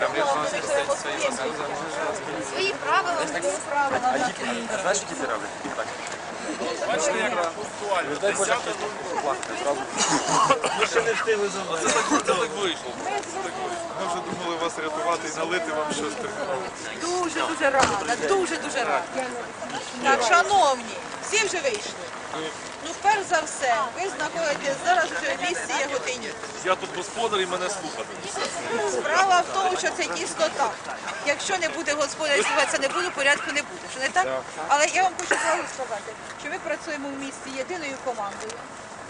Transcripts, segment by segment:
не було, ми виходимо своїм. Свої правила, свої правила. А які, знаєш, які ти роблять? Так. Бачите, як пунктуально. Десята хтось плакати зразу. Ми ще не встигли за Це так, це так вийшло. Ми вже думали вас рятувати і налити вам щось терміново. Дуже дуже рада, дуже дуже рада. Так, шановні, всі вже вийшли. Ну, перш за все, ви знаходитесь зараз в місці Яготині. Я тут господар і мене слухати. Справа в тому, що це дійсно так. Якщо не буде господаря слухати, це не буде, порядку не буде. Що не так? Але я вам хочу зразу сказати, що ми працюємо в місті єдиною командою.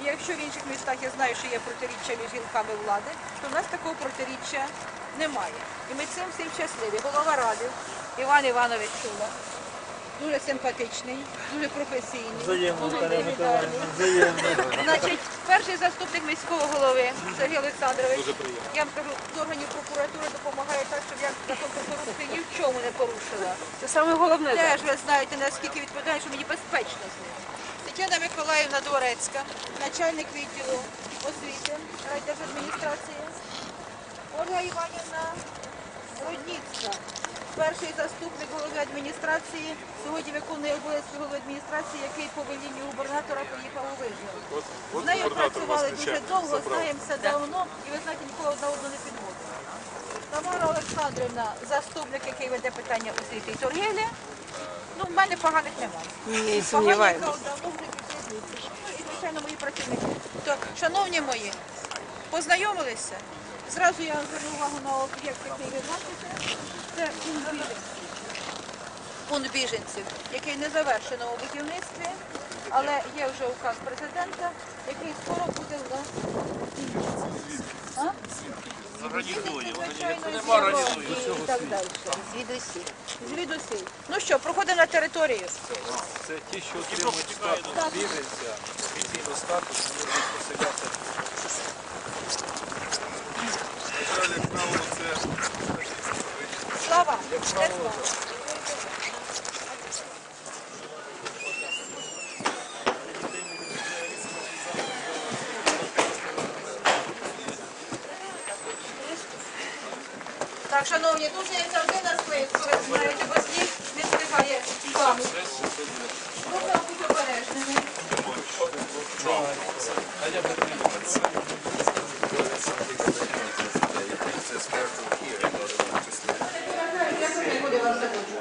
І якщо в інших містах я знаю, що є протиріччя між гілками влади, то в нас такого протиріччя немає. І ми цим всім щасливі. Голова ради Іван Іванович Чула. Дуже симпатичний, дуже професійний. Взаємно. Взаємно. Значить, перший заступник міського голови Сергій Олександрович. Я вам кажу, з органів прокуратури допомагає так, щоб я закон про корупцію ні в чому не порушила. Це саме головне. Теж ви знаєте, наскільки відповідає, що мені безпечно з ним. Тетяна Миколаївна Дворецька, начальник відділу освіти райдержадміністрації. Ольга Іванівна Рудніцька, перший заступник голови адміністрації, сьогодні виконує обов'язки голови адміністрації, який по велінню губернатора поїхав у Вижгород. З нею працювали дуже довго, знаємося давно, і ви знаєте, нікого одна одну не підводили. Тамара Олександрівна, заступник, який веде питання освіти і торгівлі. Ну, в мене поганих немає. Не сумніваємось. Поганих вже звідси. Ну, і, звичайно, мої працівники. То, шановні мої, познайомилися. Зразу я зверну увагу на об'єкт, який ви бачите. Це пункт біженців. Пункт біженців, який не завершено у будівництві, але є вже указ президента, який скоро буде у нас А? Організує, і так далі. Звідусі. Ну що, проходимо на територію. Це ті, що отримують статус біженця, офіційний статус, вони будуть поселятися. Правило, це? Так, шановні, дуже як завжди на списку, ви знаєте, бо сніг не спливає вам. Треба бути обережними. Я туди куди вас заводжу.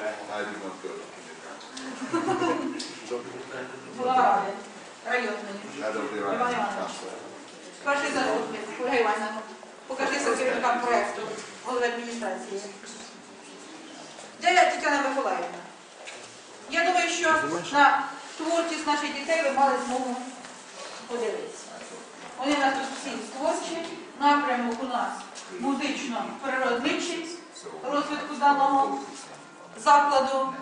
Голова ради районної. Іван Іванович. Перший заступник, Ольга Івановна. Покажися керівникам проєкту голови адміністрації. Де Тетяна Миколаївна? Я думаю, що на творчість наших дітей ви мали змогу подивитися. Вони в нас тут всі творчі, напрямок у нас музично-природничий розвитку даного закладу.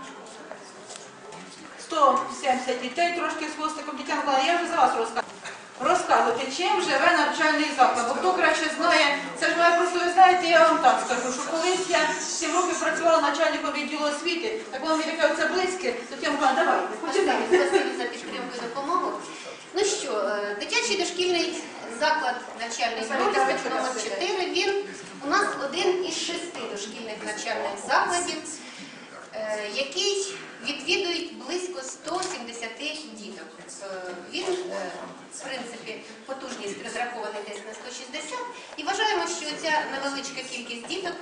170 дітей, трошки з хвостиком. Миколаївна, я вже за вас розказую. Розказуйте, чим живе навчальний заклад. Бо хто краще знає, це ж моя просто, ви знаєте, я вам так скажу, що колись я 7 років працювала начальником відділу освіти, так воно мені таке оце близьке, то Тетяна Миколаївна, давайте, починайте. Спасибі за підтримку і допомогу. Ну що, е, дитячий дошкільний заклад навчальний Бродівський номер 4, він у нас один із шести дошкільних навчальних закладів, е, який відвідують близько 170 діток. Е, Він, е, в принципі, потужність розрахований десь на 160. І вважаємо, що ця невеличка кількість діток,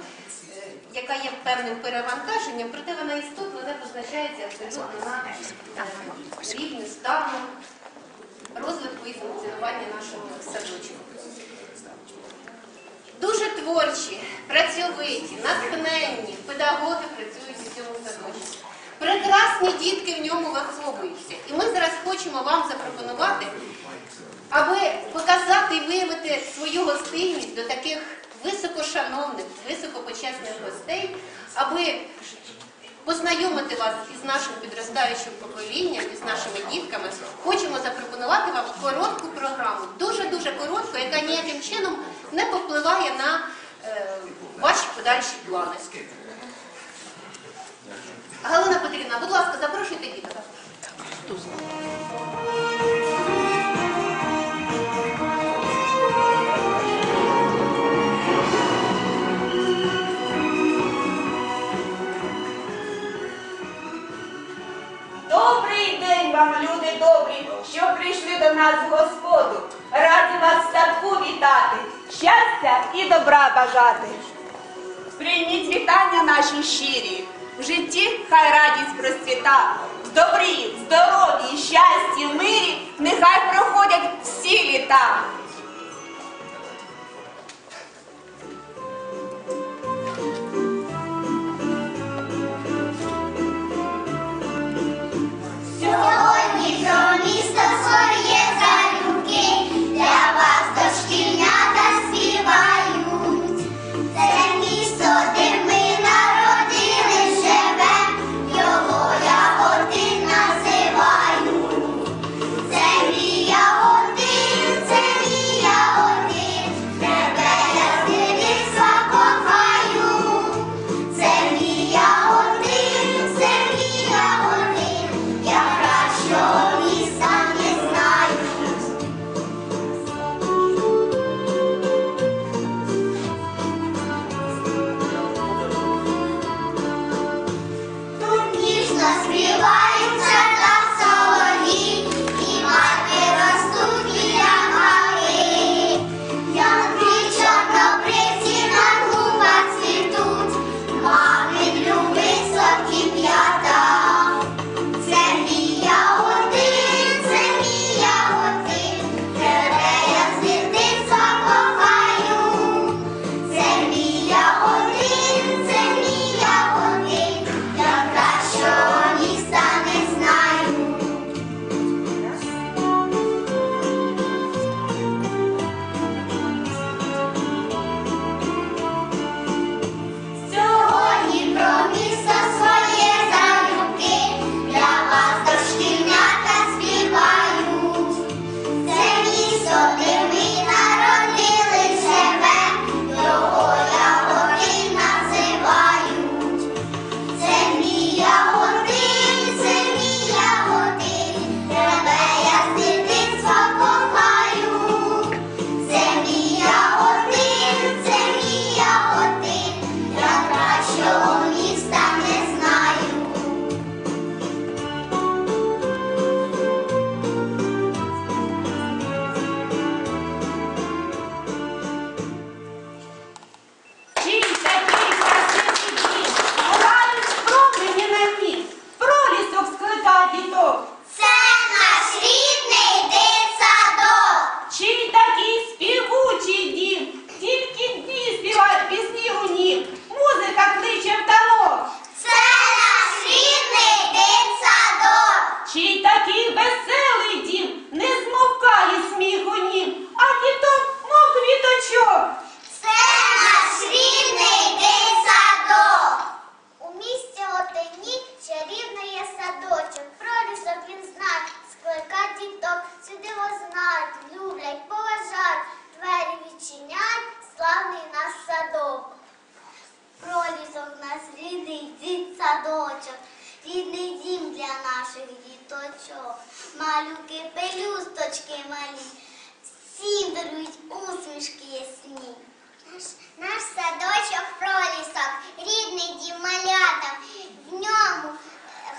яка є певним перевантаженням, проте вона істотно не позначається абсолютно на рівні стану розвитку і функціонування нашого садочку. Дуже творчі, працьовиті, натхненні педагоги працюють у цьому садочку. Прекрасні дітки в ньому виховуються. І ми зараз хочемо вам запропонувати, аби показати і виявити свою гостинність до таких високошановних, високопочесних гостей, аби познайомити вас із нашим підростаючим поколінням, із нашими дітками, хочемо запропонувати вам коротку програму, дуже-дуже коротку, яка ніяким чином не попливає на е, ваші подальші плани. Галина Петрівна, будь ласка, запрошуйте діток. Нас Господу. Раді вас садку вітати, щастя і добра бажати. Прийміть вітання наші щирі. В житті хай радість процвіта. В добрі, здоров'ї, щасті, мирі нехай проходять всі літа. Пелюсточки малі. Всім дарують усмішки ясні. Наш, наш садочок пролісок, рідний дім малятам. В ньому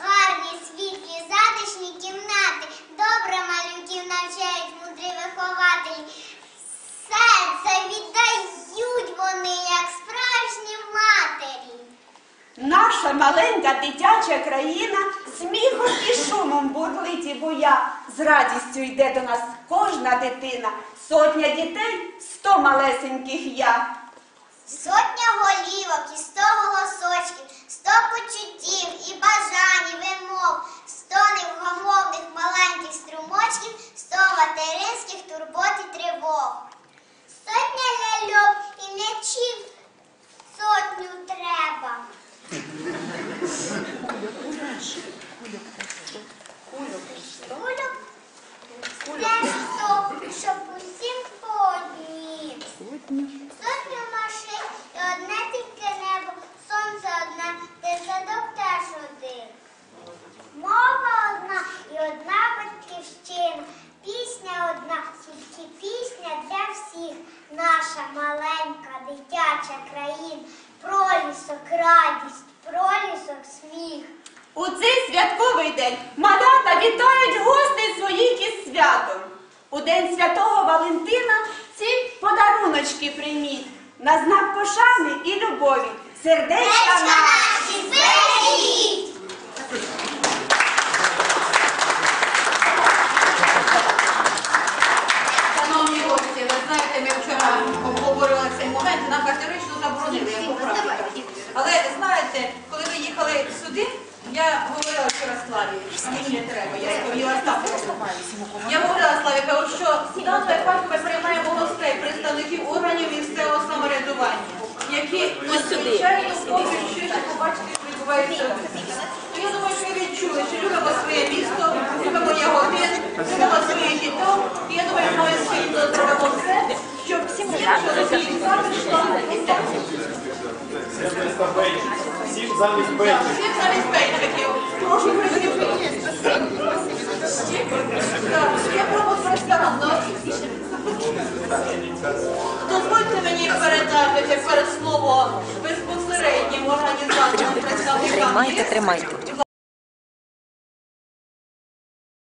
гарні світлі затишні кімнати. Добре малюків навчають мудрі вихователі. Серце віддають вони, як справжні матері. Наша маленька дитяча країна сміхом і шумом бурлить і буя. З радістю йде до нас кожна дитина, сотня дітей, сто малесеньких я. Сотня голівок і сто голосочків, сто почуттів і бажань, і вимов, сто невгомовних маленьких струмочків, сто материнських турбот і тривог. Сотня ляльок і м'ячів сотню треба. Сотню машин і одне тільки небо, сонце одне, дитсадок теж один. Мова одна і одна батьківщина, пісня одна, тільки пісня для всіх. Наша маленька дитяча країна, пролісок радість, пролісок сміх. У цей святковий день малята вітають гостей своїх із святом. У день святого Валентина ці подаруночки прийміть на знак пошани і любові. Сердечка Дечка наші! бережіть! Шановні гості, ви знаєте, ми вчора обговорювали цей момент, нам категорично заборонили його практику. Але знаєте, коли ви їхали сюди, я говорила вчора Славі, а мені не треба, я розповіла Славі. Я говорила Славі, кажу, що в даному випадку ми приймаємо гостей, представників органів місцевого самоврядування, які надзвичайно хочуть щось побачити, що відбувається. Ну, Я думаю, що ви відчули, що любимо своє місто, любимо його один, любимо своїх діток. І я думаю, що ми спільно зробимо все, щоб всім чоловік Всім замість бейджів. Всім замість пейджиків. Прошу прикріпити. Я пробую ресторан. Дозвольте мені передати тепер слово безпосереднім організаторам представникам. Тримайте, тримайте.